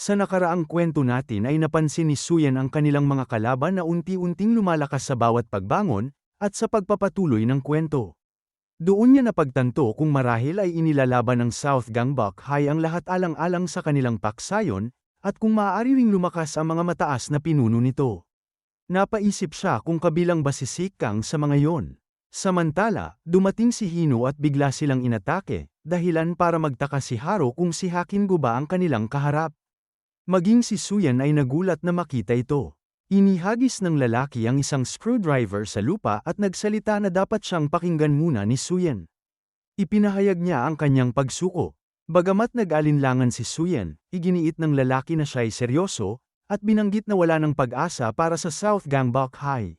Sa nakaraang kwento natin ay napansin ni Suyan ang kanilang mga kalaban na unti-unting lumalakas sa bawat pagbangon, at sa pagpapatuloy ng kwento. Doon niya napagtanto kung marahil ay inilalaban ng South Gangbok High ang lahat alang-alang sa kanilang paksayon, at kung maaari ring lumakas ang mga mataas na pinuno nito. Napaisip siya kung kabilang ba si Sikang sa mga yon. Samantala, dumating si Hino at bigla silang inatake, dahilan para magtaka si Haro kung si Hakingo ba ang kanilang kaharap. Maging si Suyan ay nagulat na makita ito. Inihagis ng lalaki ang isang screwdriver sa lupa at nagsalita na dapat siyang pakinggan muna ni Suyan. Ipinahayag niya ang kanyang pagsuko. Bagamat nag-alinlangan si Suyan, iginiit ng lalaki na siya'y seryoso, at binanggit na wala ng pag-asa para sa South Gangbok High.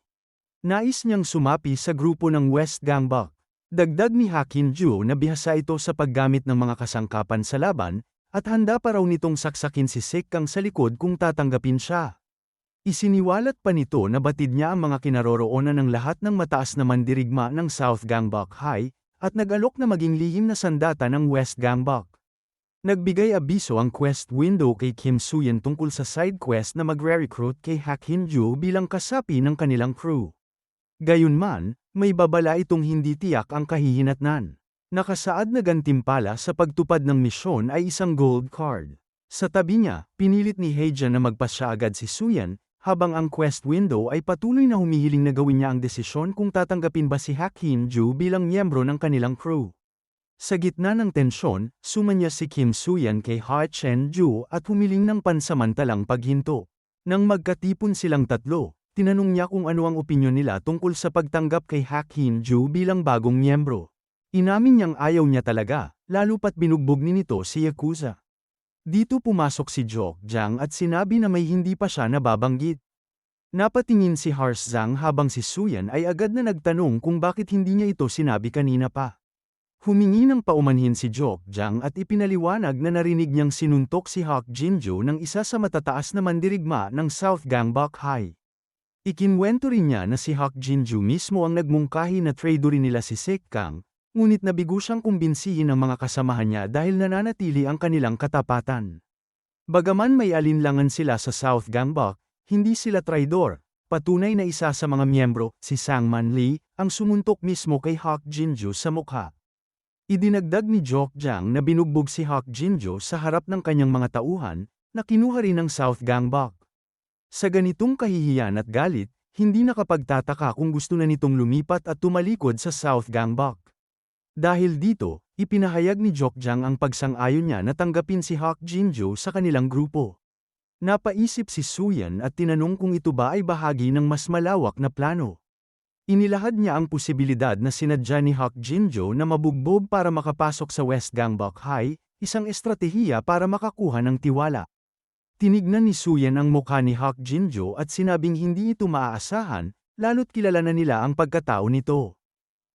Nais niyang sumapi sa grupo ng West Gangbok. Dagdag ni Hakin Ju na bihasa ito sa paggamit ng mga kasangkapan sa laban, at handa pa raw nitong saksakin si Sekkang sa likod kung tatanggapin siya. Isiniwalat pa nito na batid niya ang mga kinaroroonan ng lahat ng mataas na mandirigma ng South Gangbok High, at nag-alok na maging lihim na sandata ng West Gangbok. Nagbigay abiso ang quest window kay Kim Suyen tungkol sa side quest na magre-recruit kay Hak Hinju bilang kasapi ng kanilang crew. Gayunman, may babala itong hindi tiyak ang kahihinatnan. Nakasaad na gantimpala sa pagtupad ng misyon ay isang gold card. Sa tabi niya, pinilit ni Heijan na magpasya agad si Suyan, habang ang quest window ay patuloy na humihiling na gawin niya ang desisyon kung tatanggapin ba si Hak Ju bilang miyembro ng kanilang crew. Sa gitna ng tensyon, sumanya si Kim Suyan kay Ha Chen Ju at humiling ng pansamantalang paghinto. Nang magkatipon silang tatlo, tinanong niya kung ano ang opinyon nila tungkol sa pagtanggap kay Hak Ju bilang bagong miyembro. Inamin niyang ayaw niya talaga, lalo pat binugbog ni nito si Yakuza. Dito pumasok si Jok Jiang at sinabi na may hindi pa siya nababanggit. Napatingin si Hars Zhang habang si Suyan ay agad na nagtanong kung bakit hindi niya ito sinabi kanina pa. Humingi ng paumanhin si Jok Jiang at ipinaliwanag na narinig niyang sinuntok si Hawk Jinjo ng isa sa matataas na mandirigma ng South Gangbok High. Ikinwento rin niya na si Hawk Jinjo mismo ang nagmungkahi na trader nila si Sek Kang, Ngunit nabigo siyang kumbinsihin ang mga kasamahan niya dahil nananatili ang kanilang katapatan. Bagaman may alinlangan sila sa South Gangbok, hindi sila traidor. Patunay na isa sa mga miyembro, si Sangman Lee, ang sumuntok mismo kay Hawk Jinjo sa mukha. Idinagdag ni Jok Jiang na binugbog si Hawk Jinjo sa harap ng kanyang mga tauhan, na kinuha rin ng South Gangbok. Sa ganitong kahihiyan at galit, hindi nakapagtataka kung gusto na nitong lumipat at tumalikod sa South Gangbok. Dahil dito, ipinahayag ni Jokjang ang pagsang-ayon niya na tanggapin si Hawk Jinjo sa kanilang grupo. Napaisip si Suyan at tinanong kung ito ba ay bahagi ng mas malawak na plano. Inilahad niya ang posibilidad na sinadya ni Hawk Jinjo na mabugbog para makapasok sa West Gangbok High, isang estratehiya para makakuha ng tiwala. Tinignan ni Suyan ang mukha ni Hawk Jinjo at sinabing hindi ito maaasahan, lalo't kilala na nila ang pagkatao nito.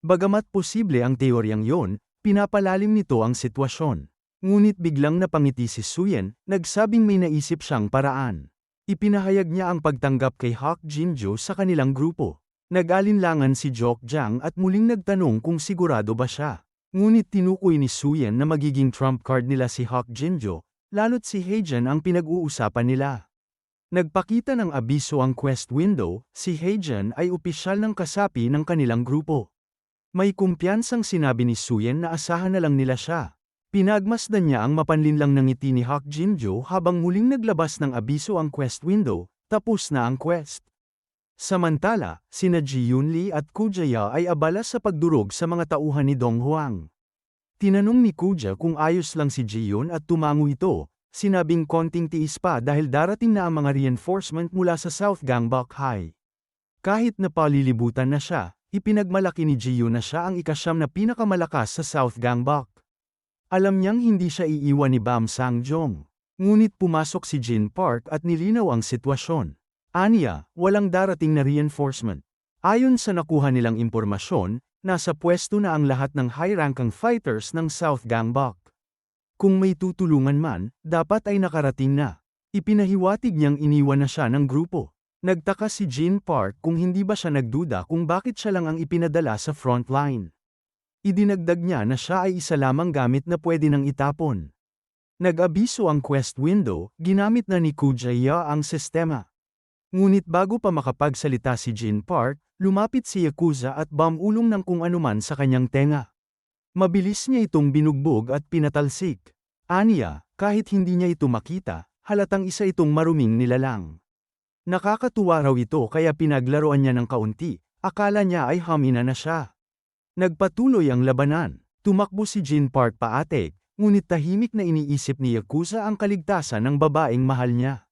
Bagamat posible ang teoryang yon, pinapalalim nito ang sitwasyon. Ngunit biglang napangiti si Suyen, nagsabing may naisip siyang paraan. Ipinahayag niya ang pagtanggap kay Hawk Jinjo sa kanilang grupo. Nag-alinlangan si Jok Jiang at muling nagtanong kung sigurado ba siya. Ngunit tinukoy ni Suyen na magiging trump card nila si Hawk Jinjo, lalo't si Heijan ang pinag-uusapan nila. Nagpakita ng abiso ang quest window, si Heijan ay opisyal ng kasapi ng kanilang grupo. May kumpiyansang sinabi ni Suyen na asahan na lang nila siya. Pinagmasdan niya ang mapanlinlang ng ngiti ni Hawk Jinjo habang muling naglabas ng abiso ang quest window, tapos na ang quest. Samantala, sina Ji Yunli at Kujaya ay abala sa pagdurog sa mga tauhan ni Dong Huang. Tinanong ni Kuja kung ayos lang si Ji-yun at tumango ito, sinabing konting tiis pa dahil darating na ang mga reinforcement mula sa South Gangbok High. Kahit na palilibutan na siya, Ipinagmalaki ni Gio na siya ang ikasyam na pinakamalakas sa South Gangbok. Alam niyang hindi siya iiwan ni Bam Sang-jong. Ngunit pumasok si Jin Park at nilinaw ang sitwasyon. Anya, walang darating na reinforcement. Ayon sa nakuha nilang impormasyon, nasa pwesto na ang lahat ng high-rankang fighters ng South Gangbok. Kung may tutulungan man, dapat ay nakarating na. Ipinahiwatig niyang iniwan na siya ng grupo. Nagtaka si Jean Park kung hindi ba siya nagduda kung bakit siya lang ang ipinadala sa front line. Idinagdag niya na siya ay isa lamang gamit na pwede nang itapon. Nag-abiso ang quest window, ginamit na ni Kujaya ang sistema. Ngunit bago pa makapagsalita si Jin Park, lumapit si Yakuza at bamulong ng kung anuman sa kanyang tenga. Mabilis niya itong binugbog at pinatalsik. Aniya, kahit hindi niya ito makita, halatang isa itong maruming nilalang. Nakakatuwa raw ito kaya pinaglaruan niya ng kaunti, akala niya ay hamina na siya. Nagpatuloy ang labanan. Tumakbo si Jin Park paatek, ngunit tahimik na iniisip ni Yakuza ang kaligtasan ng babaeng mahal niya.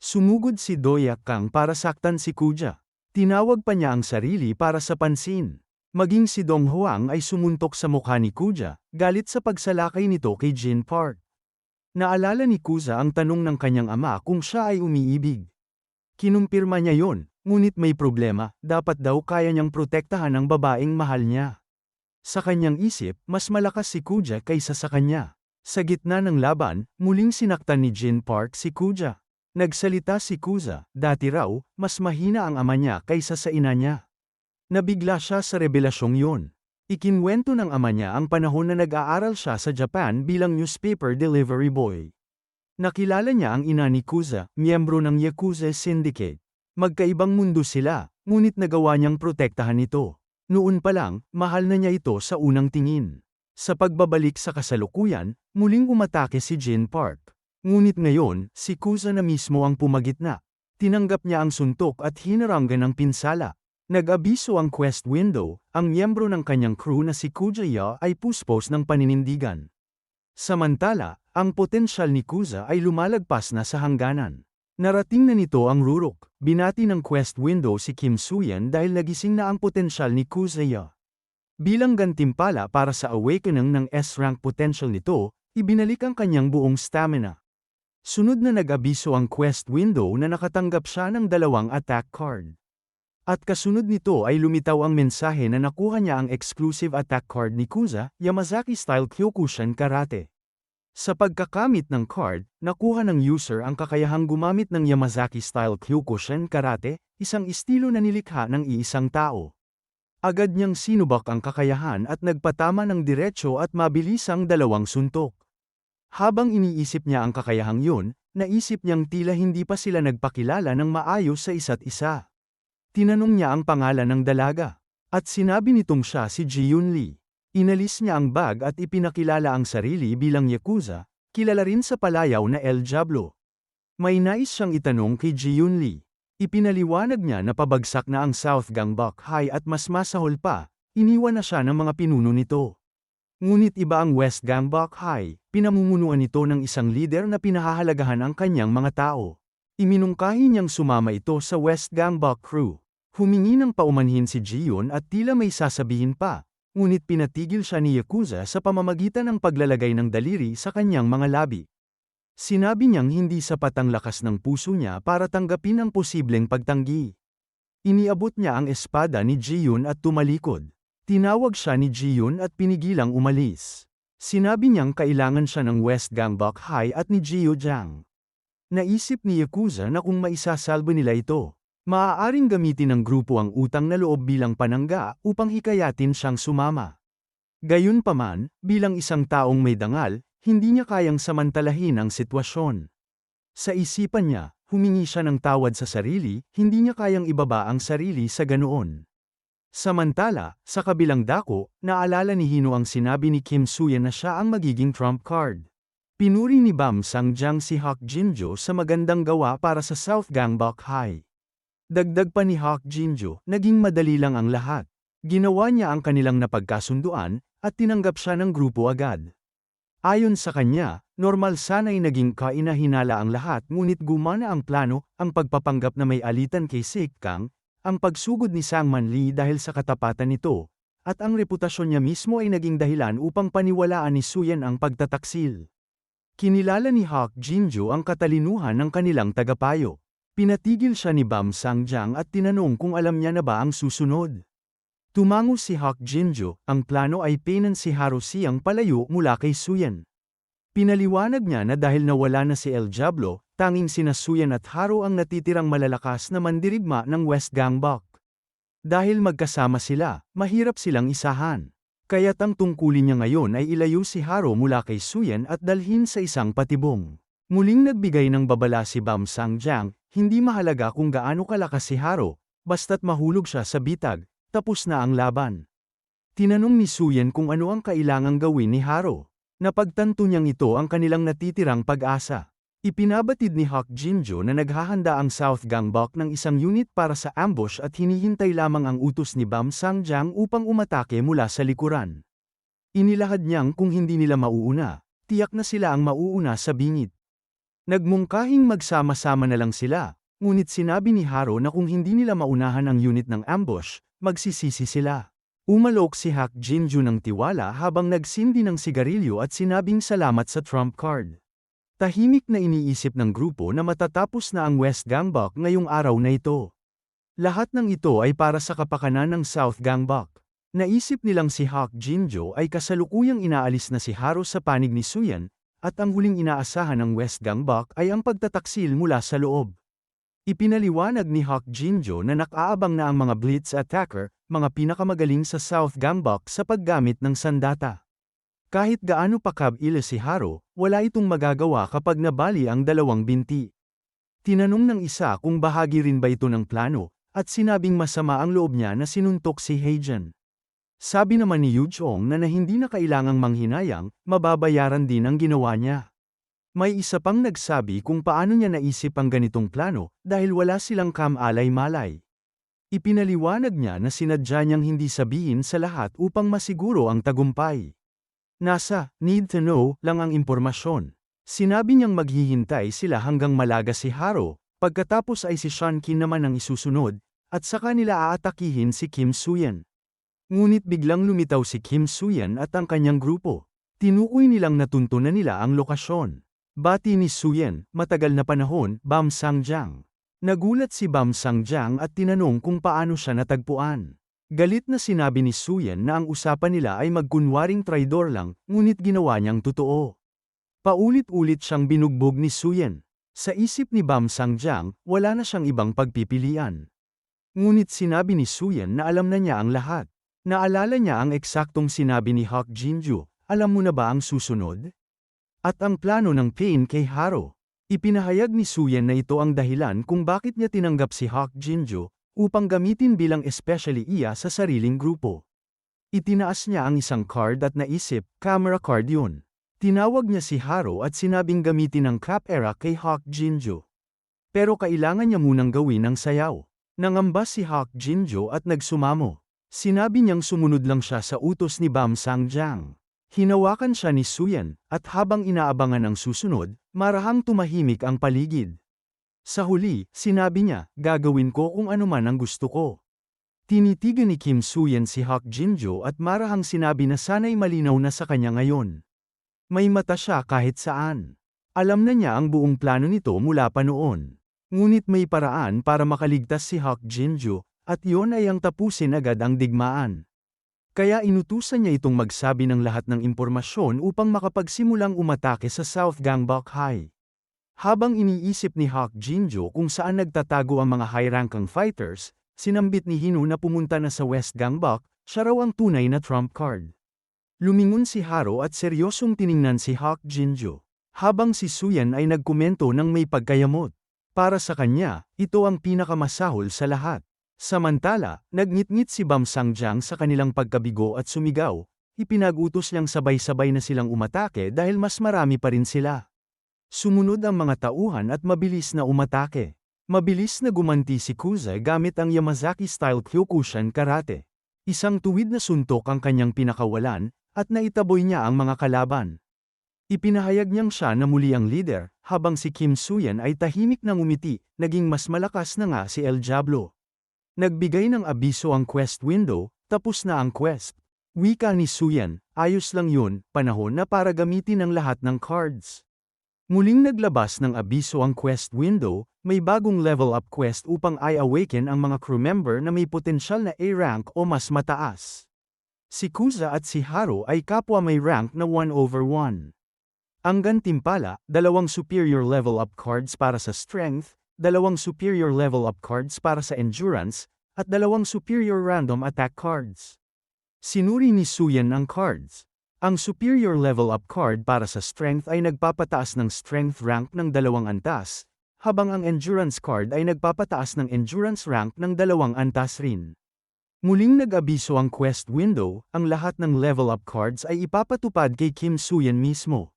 Sumugod si Doya Kang para saktan si Kuja. Tinawag pa niya ang sarili para sa pansin. Maging si Dong Huang ay sumuntok sa mukha ni Kuja, galit sa pagsalakay nito kay Jin Park. Naalala ni Kuza ang tanong ng kanyang ama kung siya ay umiibig. Kinumpirma niya yon, ngunit may problema, dapat daw kaya niyang protektahan ang babaeng mahal niya. Sa kanyang isip, mas malakas si Kuja kaysa sa kanya. Sa gitna ng laban, muling sinaktan ni Jin Park si Kuja. Nagsalita si Kuza, dati raw, mas mahina ang ama niya kaysa sa ina niya. Nabigla siya sa revelasyong yun. Ikinwento ng ama niya ang panahon na nag-aaral siya sa Japan bilang newspaper delivery boy. Nakilala niya ang ina ni Kuza, miyembro ng Yakuza Syndicate. Magkaibang mundo sila, ngunit nagawa niyang protektahan ito. Noon pa lang, mahal na niya ito sa unang tingin. Sa pagbabalik sa kasalukuyan, muling umatake si Jin Park. Ngunit ngayon, si Kuza na mismo ang pumagitna. Tinanggap niya ang suntok at hinaranggan ng pinsala. Nag-abiso ang quest window, ang miyembro ng kanyang crew na si Kujaya ay puspos ng paninindigan. Samantala, ang potensyal ni Kuza ay lumalagpas na sa hangganan. Narating na nito ang Rurok, binati ng quest window si Kim Suyan dahil nagising na ang potensyal ni Kuzaya. Bilang gantimpala para sa awakening ng S-rank potential nito, ibinalik ang kanyang buong stamina. Sunod na nag-abiso ang quest window na nakatanggap siya ng dalawang attack card. At kasunod nito ay lumitaw ang mensahe na nakuha niya ang exclusive attack card ni Kuza, Yamazaki-style Kyokushin Karate. Sa pagkakamit ng card, nakuha ng user ang kakayahang gumamit ng Yamazaki-style Kyokushin Karate, isang estilo na nilikha ng iisang tao. Agad niyang sinubak ang kakayahan at nagpatama ng diretsyo at mabilisang dalawang suntok. Habang iniisip niya ang kakayahang yun, naisip niyang tila hindi pa sila nagpakilala ng maayos sa isa't isa. Tinanong niya ang pangalan ng dalaga. At sinabi nitong siya si Ji Yun Lee. Inalis niya ang bag at ipinakilala ang sarili bilang Yakuza, kilala rin sa palayaw na El Diablo. May nais siyang itanong kay Ji Yun Lee. Ipinaliwanag niya na pabagsak na ang South Gangbok High at mas masahol pa, iniwan na siya ng mga pinuno nito. Ngunit iba ang West Gangbok High, pinamumunuan nito ng isang leader na pinahahalagahan ang kanyang mga tao. Iminungkahi niyang sumama ito sa West Gangbok crew. Humingi ng paumanhin si Jiyon at tila may sasabihin pa, ngunit pinatigil siya ni Yakuza sa pamamagitan ng paglalagay ng daliri sa kanyang mga labi. Sinabi niyang hindi sapat ang lakas ng puso niya para tanggapin ang posibleng pagtanggi. Iniabot niya ang espada ni Jiyun at tumalikod. Tinawag siya ni Jiyun at pinigilang umalis. Sinabi niyang kailangan siya ng West Gangbok High at ni Jiyo Jiang. Naisip ni Yakuza na kung maisasalbo nila ito, Maaaring gamitin ng grupo ang utang na loob bilang panangga upang hikayatin siyang sumama. Gayunpaman, bilang isang taong may dangal, hindi niya kayang samantalahin ang sitwasyon. Sa isipan niya, humingi siya ng tawad sa sarili, hindi niya kayang ibaba ang sarili sa ganoon. Samantala, sa kabilang dako, naalala ni Hino ang sinabi ni Kim Suya na siya ang magiging trump card. Pinuri ni Bam Sang-jang si Hak Jinjo sa magandang gawa para sa South Gangbok High. Dagdag pa ni Hawk Jinjo, naging madali lang ang lahat. Ginawa niya ang kanilang napagkasunduan, at tinanggap siya ng grupo agad. Ayon sa kanya, normal sana'y naging kainahinala ang lahat ngunit gumana ang plano, ang pagpapanggap na may alitan kay Sik Kang, ang pagsugod ni Sangman Lee dahil sa katapatan nito, at ang reputasyon niya mismo ay naging dahilan upang paniwalaan ni Suyan ang pagtataksil. Kinilala ni Hawk Jinjo ang katalinuhan ng kanilang tagapayo. Pinatigil siya ni Bam Sangjang at tinanong kung alam niya na ba ang susunod. Tumango si Hawk Jinjo, ang plano ay pinan si Haro Siyang palayo mula kay Suyan. Pinaliwanag niya na dahil nawala na si El Diablo, tanging sina Suyan at Haro ang natitirang malalakas na mandirigma ng West Gangbok. Dahil magkasama sila, mahirap silang isahan. Kaya't ang tungkulin niya ngayon ay ilayo si Haro mula kay Suyen at dalhin sa isang patibong. Muling nagbigay ng babala si Bam Sangjiang, hindi mahalaga kung gaano kalakas si Haro, basta't mahulog siya sa bitag, tapos na ang laban. Tinanong ni Suyen kung ano ang kailangang gawin ni Haro. Napagtanto niyang ito ang kanilang natitirang pag-asa. Ipinabatid ni Hawk Jinjo na naghahanda ang South Gangbok ng isang unit para sa ambush at hinihintay lamang ang utos ni Bam Sangjiang upang umatake mula sa likuran. Inilahad niyang kung hindi nila mauuna, tiyak na sila ang mauuna sa bingit. Nagmungkahing magsama-sama na lang sila, ngunit sinabi ni Haro na kung hindi nila maunahan ang unit ng ambush, magsisisi sila. Umalok si Hak Jinju ng tiwala habang nagsindi ng sigarilyo at sinabing salamat sa trump card. Tahimik na iniisip ng grupo na matatapos na ang West Gangbok ngayong araw na ito. Lahat ng ito ay para sa kapakanan ng South Gangbok. Naisip nilang si Hawk Jinjo ay kasalukuyang inaalis na si Haro sa panig ni Suyan, at ang huling inaasahan ng West Gangbok ay ang pagtataksil mula sa loob. Ipinaliwanag ni Hawk Jinjo na nakaabang na ang mga blitz attacker, mga pinakamagaling sa South Gangbok sa paggamit ng sandata. Kahit gaano pa kabila si Haro, wala itong magagawa kapag nabali ang dalawang binti. Tinanong ng isa kung bahagi rin ba ito ng plano, at sinabing masama ang loob niya na sinuntok si Heijan. Sabi naman ni Yu Chong na na hindi na kailangang manghinayang, mababayaran din ang ginawa niya. May isa pang nagsabi kung paano niya naisip ang ganitong plano, dahil wala silang kam-alay-malay. Ipinaliwanag niya na sinadya niyang hindi sabihin sa lahat upang masiguro ang tagumpay. Nasa need to know lang ang impormasyon. Sinabi niyang maghihintay sila hanggang malaga si Haro, pagkatapos ay si Shankin naman ang isusunod, at saka nila aatakihin si Kim Suyan. Ngunit biglang lumitaw si Kim Suyan at ang kanyang grupo. Tinukoy nilang natuntunan nila ang lokasyon. Bati ni Suyan, matagal na panahon, Bam Sangjiang. Nagulat si Bam Sangjiang at tinanong kung paano siya natagpuan. Galit na sinabi ni Suyan na ang usapan nila ay magkunwaring traidor lang, ngunit ginawa niyang totoo. Paulit-ulit siyang binugbog ni Suyan. Sa isip ni Bam Sangjiang, wala na siyang ibang pagpipilian. Ngunit sinabi ni Suyan na alam na niya ang lahat. Naalala niya ang eksaktong sinabi ni Hawk Jinju, alam mo na ba ang susunod? At ang plano ng Pain kay Haro. Ipinahayag ni Suyan na ito ang dahilan kung bakit niya tinanggap si Hawk Jinju, upang gamitin bilang especially iya sa sariling grupo. Itinaas niya ang isang card at naisip, camera card yun. Tinawag niya si Haro at sinabing gamitin ang cap era kay Hawk Jinjo. Pero kailangan niya munang gawin ang sayaw. Nangamba si Hawk Jinjo at nagsumamo. Sinabi niyang sumunod lang siya sa utos ni Bam Sangjiang. Hinawakan siya ni Suyan, at habang inaabangan ang susunod, marahang tumahimik ang paligid. Sa huli, sinabi niya, gagawin ko kung ano man ang gusto ko. Tinitigan ni Kim Suyen si Hak Jinjo at marahang sinabi na sana'y malinaw na sa kanya ngayon. May mata siya kahit saan. Alam na niya ang buong plano nito mula pa noon. Ngunit may paraan para makaligtas si Hak Jinjo, at yon ay ang tapusin agad ang digmaan. Kaya inutusan niya itong magsabi ng lahat ng impormasyon upang makapagsimulang umatake sa South Gangbok High. Habang iniisip ni Hawk Jinjo kung saan nagtatago ang mga high-rankang fighters, sinambit ni Hino na pumunta na sa West Gangbok, siya raw ang tunay na trump card. Lumingon si Haro at seryosong tiningnan si Hawk Jinjo. Habang si Suyan ay nagkomento ng may pagkayamot. Para sa kanya, ito ang pinakamasahol sa lahat. Samantala, nagngit-ngit si Bam Sangjiang sa kanilang pagkabigo at sumigaw, ipinagutos niyang sabay-sabay na silang umatake dahil mas marami pa rin sila. Sumunod ang mga tauhan at mabilis na umatake. Mabilis na gumanti si Kuze gamit ang Yamazaki-style Kyokushin Karate. Isang tuwid na suntok ang kanyang pinakawalan, at naitaboy niya ang mga kalaban. Ipinahayag niyang siya na muli ang leader, habang si Kim Suyan ay tahimik na umiti, naging mas malakas na nga si El Diablo. Nagbigay ng abiso ang quest window, tapos na ang quest. Wika ni Suyan, ayos lang yun, panahon na para gamitin ang lahat ng cards. Muling naglabas ng abiso ang quest window, may bagong level up quest upang i-awaken ang mga crew member na may potensyal na A-rank o mas mataas. Si Kuza at si Haro ay kapwa may rank na 1 over 1. Ang gantimpala, dalawang superior level up cards para sa strength, dalawang superior level up cards para sa endurance, at dalawang superior random attack cards. Sinuri ni Suyan ang cards. Ang superior level up card para sa strength ay nagpapataas ng strength rank ng dalawang antas, habang ang endurance card ay nagpapataas ng endurance rank ng dalawang antas rin. Muling nag-abiso ang quest window, ang lahat ng level up cards ay ipapatupad kay Kim Suyan mismo.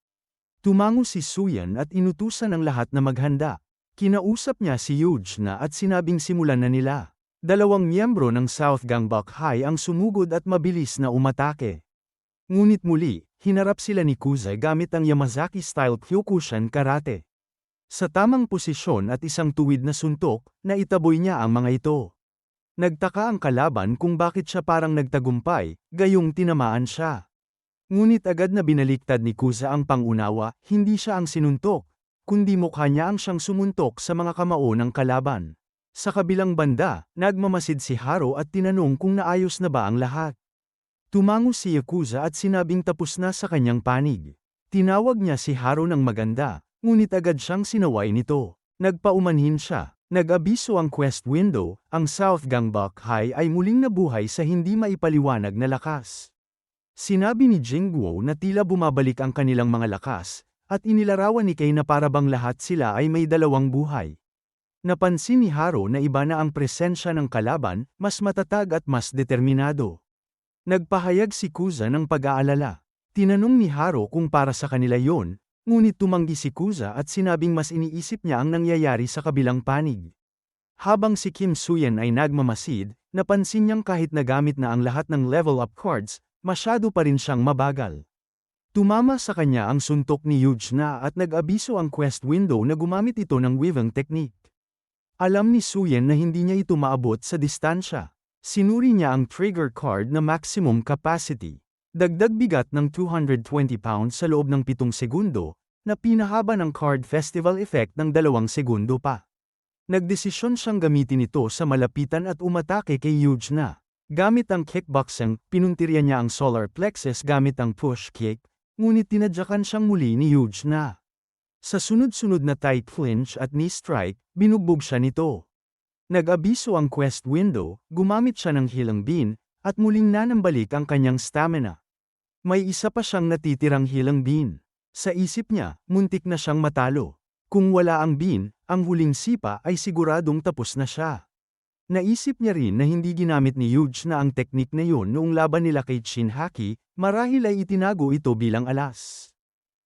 Tumango si Suyan at inutusan ang lahat na maghanda. Kinausap niya si Yuge na at sinabing simulan na nila. Dalawang miyembro ng South Gangbuk High ang sumugod at mabilis na umatake. Ngunit muli, hinarap sila ni Kuzay gamit ang Yamazaki-style Kyokushin Karate. Sa tamang posisyon at isang tuwid na suntok, naitaboy niya ang mga ito. Nagtaka ang kalaban kung bakit siya parang nagtagumpay, gayong tinamaan siya. Ngunit agad na binaliktad ni Kuza ang pangunawa, hindi siya ang sinuntok, kundi mukha niya ang siyang sumuntok sa mga kamao ng kalaban. Sa kabilang banda, nagmamasid si Haro at tinanong kung naayos na ba ang lahat. Tumango si Yakuza at sinabing tapos na sa kanyang panig. Tinawag niya si Haro ng maganda, ngunit agad siyang sinaway nito. Nagpaumanhin siya. Nag-abiso ang quest window, ang South Gangbuk High ay muling nabuhay sa hindi maipaliwanag na lakas. Sinabi ni Jingguo na tila bumabalik ang kanilang mga lakas, at inilarawan ni Kay na parabang lahat sila ay may dalawang buhay. Napansin ni Haro na iba na ang presensya ng kalaban, mas matatag at mas determinado. Nagpahayag si Kuza ng pag-aalala. Tinanong ni Haro kung para sa kanila yon, ngunit tumanggi si Kuza at sinabing mas iniisip niya ang nangyayari sa kabilang panig. Habang si Kim Suyen ay nagmamasid, napansin niyang kahit nagamit na ang lahat ng level up cards, masyado pa rin siyang mabagal. Tumama sa kanya ang suntok ni Yuge na at nag-abiso ang quest window na gumamit ito ng weaving technique. Alam ni Suyen na hindi niya ito maabot sa distansya. Sinuri niya ang trigger card na maximum capacity. Dagdag bigat ng 220 pounds sa loob ng 7 segundo, na pinahaba ng card festival effect ng 2 segundo pa. Nagdesisyon siyang gamitin ito sa malapitan at umatake kay Yuge na. Gamit ang kickboxing, pinuntirya niya ang solar plexus gamit ang push kick, ngunit tinadyakan siyang muli ni Yuge na. Sa sunod-sunod na tight clinch at knee strike, binugbog siya nito. Nag-abiso ang quest window, gumamit siya ng healing bean, at muling nanambalik ang kanyang stamina. May isa pa siyang natitirang healing bean. Sa isip niya, muntik na siyang matalo. Kung wala ang bean, ang huling sipa ay siguradong tapos na siya. Naisip niya rin na hindi ginamit ni Yuge na ang teknik na yun noong laban nila kay Shinhaki, marahil ay itinago ito bilang alas.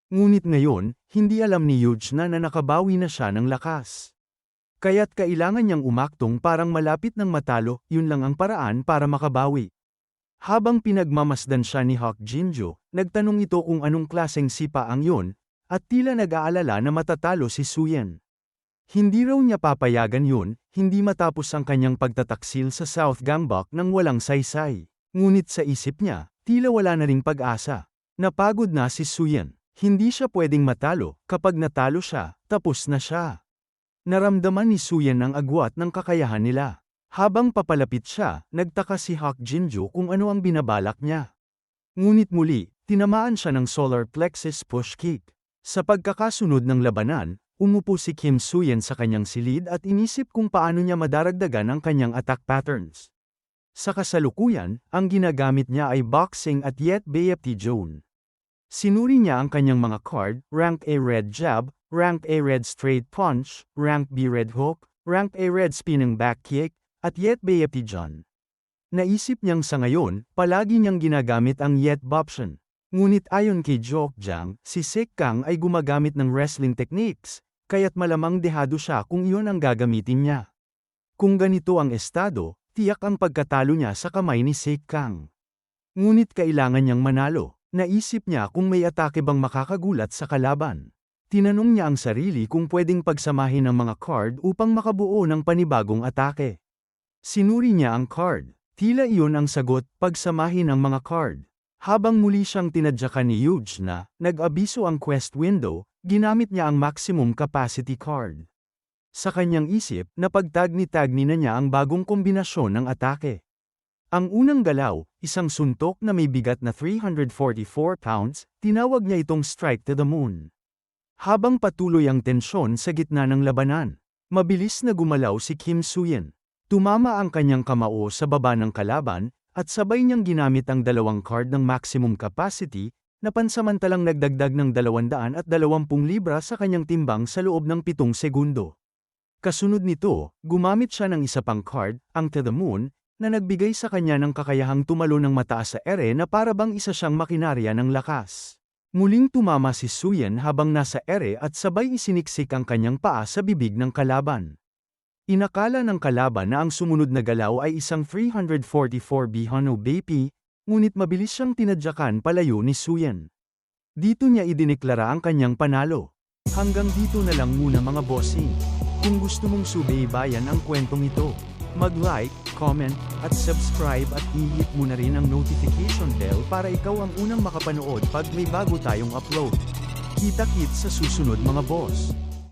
Ngunit ngayon, hindi alam ni Yuge na na nakabawi na siya ng lakas. Kaya't kailangan niyang umaktong parang malapit ng matalo, yun lang ang paraan para makabawi. Habang pinagmamasdan siya ni Hawk Jinjo, nagtanong ito kung anong klaseng sipa ang yun, at tila nag-aalala na matatalo si Suyen. Hindi raw niya papayagan yun, hindi matapos ang kanyang pagtataksil sa South Gangbuk nang walang saysay. Ngunit sa isip niya, tila wala na ring pag-asa. Napagod na si Suyen. Hindi siya pwedeng matalo, kapag natalo siya, tapos na siya. Naramdaman ni Suyan ang agwat ng kakayahan nila. Habang papalapit siya, nagtaka si Hawk Jinjo kung ano ang binabalak niya. Ngunit muli, tinamaan siya ng solar plexus push kick. Sa pagkakasunod ng labanan, umupo si Kim Suyan sa kanyang silid at inisip kung paano niya madaragdagan ang kanyang attack patterns. Sa kasalukuyan, ang ginagamit niya ay boxing at yet BFT zone. Sinuri niya ang kanyang mga card, rank A red jab, rank A red straight punch, rank B red hook, rank A red spinning back kick, at yet BFT John. Naisip niyang sa ngayon, palagi niyang ginagamit ang yet option. Ngunit ayon kay Jokjang, si Sek Kang ay gumagamit ng wrestling techniques, kaya't malamang dehado siya kung iyon ang gagamitin niya. Kung ganito ang estado, tiyak ang pagkatalo niya sa kamay ni Sek Kang. Ngunit kailangan niyang manalo. Naisip niya kung may atake bang makakagulat sa kalaban. Tinanong niya ang sarili kung pwedeng pagsamahin ang mga card upang makabuo ng panibagong atake. Sinuri niya ang card. Tila iyon ang sagot, pagsamahin ang mga card. Habang muli siyang tinadyakan ni Yuge na, nag-abiso ang quest window, ginamit niya ang maximum capacity card. Sa kanyang isip, napagtagni-tagni na niya ang bagong kombinasyon ng atake. Ang unang galaw, isang suntok na may bigat na 344 pounds, tinawag niya itong strike to the moon. Habang patuloy ang tensyon sa gitna ng labanan, mabilis na gumalaw si Kim Suyen. Tumama ang kanyang kamao sa baba ng kalaban, at sabay niyang ginamit ang dalawang card ng maximum capacity, na pansamantalang nagdagdag ng 220 libra sa kanyang timbang sa loob ng 7 segundo. Kasunod nito, gumamit siya ng isa pang card, ang To the Moon, na nagbigay sa kanya ng kakayahang tumalo ng mataas sa ere na para bang isa siyang makinarya ng lakas. Muling tumama si Suyen habang nasa ere at sabay isiniksik ang kanyang paa sa bibig ng kalaban. Inakala ng kalaban na ang sumunod na galaw ay isang 344 Bihano BP, ngunit mabilis siyang tinadyakan palayo ni Suyen. Dito niya idineklara ang kanyang panalo. Hanggang dito na lang muna mga bossing. Kung gusto mong subaybayan ang kwentong ito, mag-like, comment, at subscribe at i-hit mo na rin ang notification bell para ikaw ang unang makapanood pag may bago tayong upload. Kita-kit sa susunod mga boss.